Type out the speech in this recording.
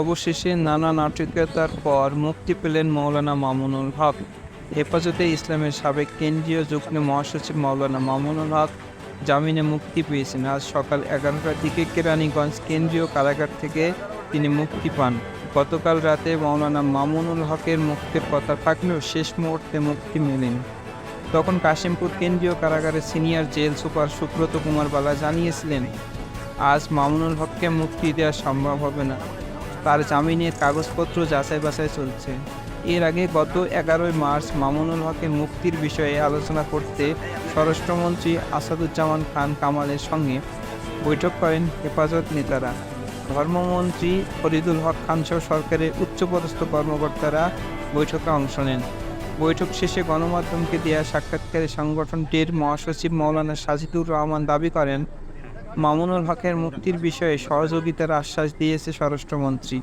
অবশেষে নানা নাটকীয়তার পর মুক্তি পেলেন মৌলানা মামুনুল হক। হেফাজতে ইসলামের সাবেক কেন্দ্রীয় যুগ্ম মহাসচিব মৌলানা মামুনুল হক জামিনে মুক্তি পেয়েছেন। আজ সকাল এগারোটার দিকে কেরানীগঞ্জ কেন্দ্রীয় কারাগার থেকে তিনি মুক্তি পান। গতকাল রাতে মৌলানা মামুনুল হকের মুক্তির কথা থাকলেও শেষ মুহূর্তে মুক্তি মেলেনি। তখন কাশিমপুর কেন্দ্রীয় কারাগারের senior jail super Subrata Kumar Bala জানিয়েছিলেন, আজ মামুনুল হককে মুক্তি দেওয়া সম্ভব হবে না। তার জামিনের কাগজপত্র যাচাই বাছাই চলছে। এর আগে গত এগারোই মার্চ মামুনুল হকের মুক্তির বিষয়ে আলোচনা করতে স্বরাষ্ট্রমন্ত্রী আসাদুজ্জামান খান কামালের সঙ্গে বৈঠক করেন হেফাজত নেতারা। ধর্মমন্ত্রী ফরিদুল হক খানসহ সরকারের উচ্চপদস্থ কর্মকর্তারা বৈঠকে অংশ নেন। বৈঠক শেষে গণমাধ্যমকে দেওয়া সাক্ষাৎকারে সংগঠনটির মহাসচিব মৌলানা সাজিদুর রহমান দাবি করেন মামুনুল হকের মুক্তির বিষয়ে সহযোগিতার আশ্বাস দিয়েছে স্বরাষ্ট্রমন্ত্রী।